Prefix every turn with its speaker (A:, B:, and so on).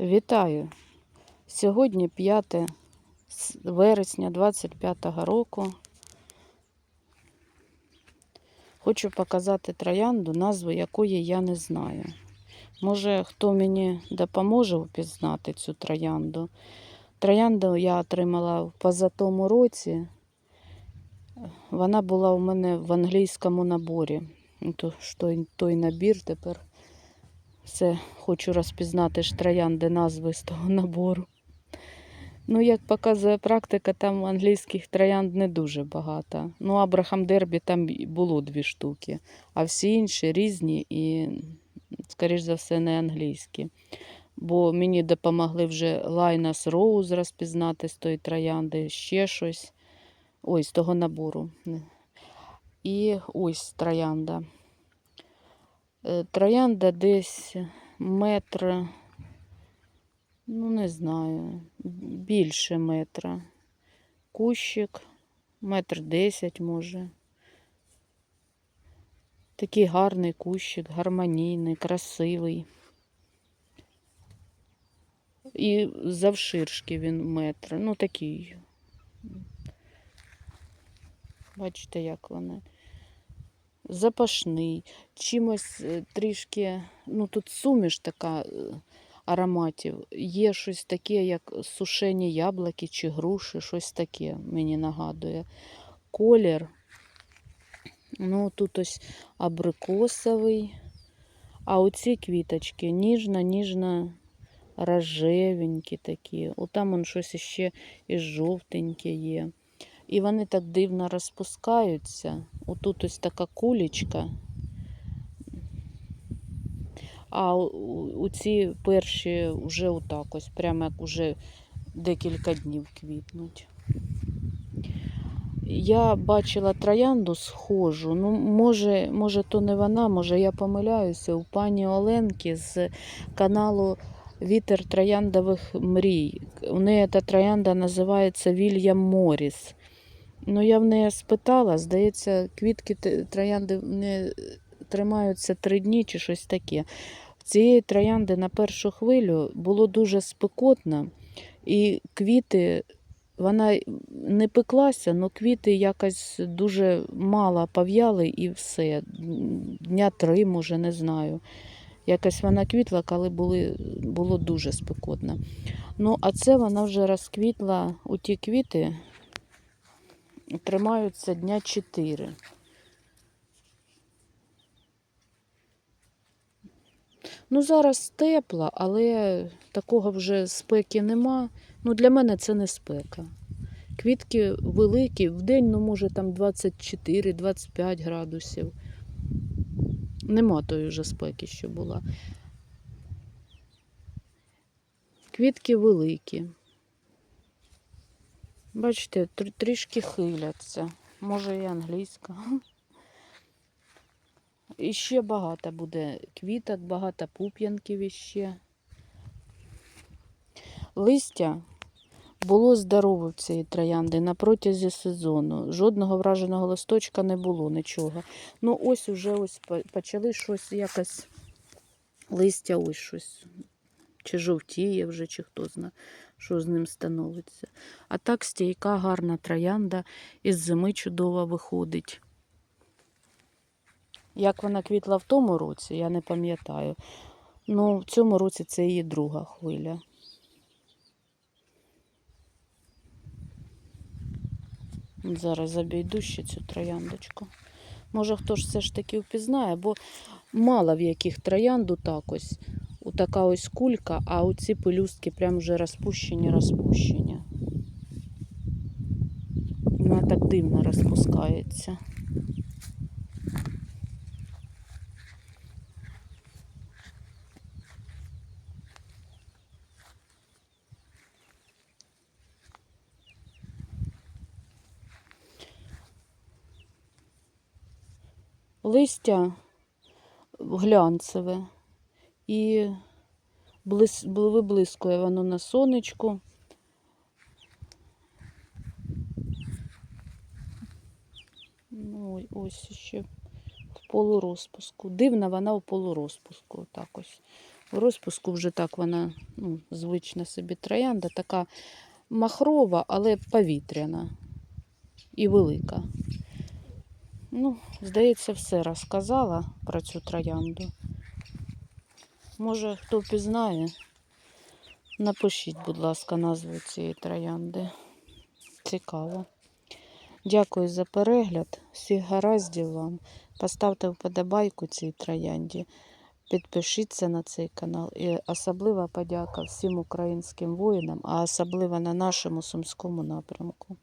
A: Вітаю! Сьогодні 5 вересня 25 року. Хочу показати троянду, назву якої я не знаю. Може, хто мені допоможе впізнати цю троянду. Троянду я отримала в позатому році. Вона була у мене в англійському наборі. Той набір тепер все хочу розпізнати ж троянди назви з того набору. Ну, як показує практика, там англійських троянд не дуже багато. Ну, Абрахам Дербі там було дві штуки, а всі інші різні і, скоріш за все, не англійські. Бо мені допомогли вже Лайнас Роуз розпізнати з тої троянди, ще щось. Ой, з того набору. І ось троянда. Е, Троянда десь метр, ну не знаю, більше метра. Кущик, метр десять може. Такий гарний кущик, гармонійний, красивий. І завширшки він метр. Ну такий. Бачите, як вони запашний, чимось е, трішки, ну тут суміш така е, ароматів. Є щось таке, як сушені яблуки чи груші, щось таке мені нагадує. Колір. Ну, тут ось абрикосовий. А оці квіточки ніжно-ніжно рожевенькі такі. Отам он щось іще і жовтеньке є. І вони так дивно розпускаються. Отут ось така кулечка. А у- ці перші вже отак ось, прямо як уже декілька днів квітнуть. Я бачила троянду схожу. Ну, може, може, то не вона, може, я помиляюся. У пані Оленки з каналу Вітер трояндових мрій. У неї та троянда називається Вільям Моріс. Ну, я в неї спитала, здається, квітки троянди не тримаються три дні чи щось таке. В цієї троянди на першу хвилю було дуже спекотно, і квіти, вона не пеклася, але квіти якось дуже мало пов'яли і все. Дня три, може, не знаю. Якось вона квітла, коли були, було дуже спекотно. Ну, а це вона вже розквітла у ті квіти, тримаються дня 4. Ну, зараз тепло, але такого вже спеки нема. Ну, для мене це не спека. Квітки великі, в день, ну, може, там 24-25 градусів. Нема тої вже спеки, що була. Квітки великі. Бачите, тр- трішки хиляться. Може і англійська. І ще багато буде квіток, багато пуп'янків іще. Листя було здорове в цієї троянди на протязі сезону. Жодного враженого листочка не було, нічого. Ну, ось уже ось почали щось якось листя, ось щось. Чи жовтіє вже, чи хто знає, що з ним становиться. А так стійка, гарна троянда, із зими чудово виходить. Як вона квітла в тому році, я не пам'ятаю. Ну, в цьому році це її друга хвиля. Зараз обійду ще цю трояндочку. Може, хто ж все ж таки впізнає, бо мало в яких троянду так ось. Така ось кулька, а оці пелюстки прям вже розпущені, розпущені. Вона так дивно розпускається. Листя глянцеве і блис, бл- виблискує воно на сонечку. Ну, ось ще в полурозпуску. Дивна вона в полурозпуску. Отак ось в розпуску вже так вона ну, звична собі троянда, така махрова, але повітряна і велика. Ну, здається, все розказала про цю троянду. Може, хто пізнає, напишіть, будь ласка, назву цієї троянди. Цікаво. Дякую за перегляд. Всіх гараздів вам. Поставте вподобайку цій троянді. Підпишіться на цей канал. І особлива подяка всім українським воїнам, а особливо на нашому сумському напрямку.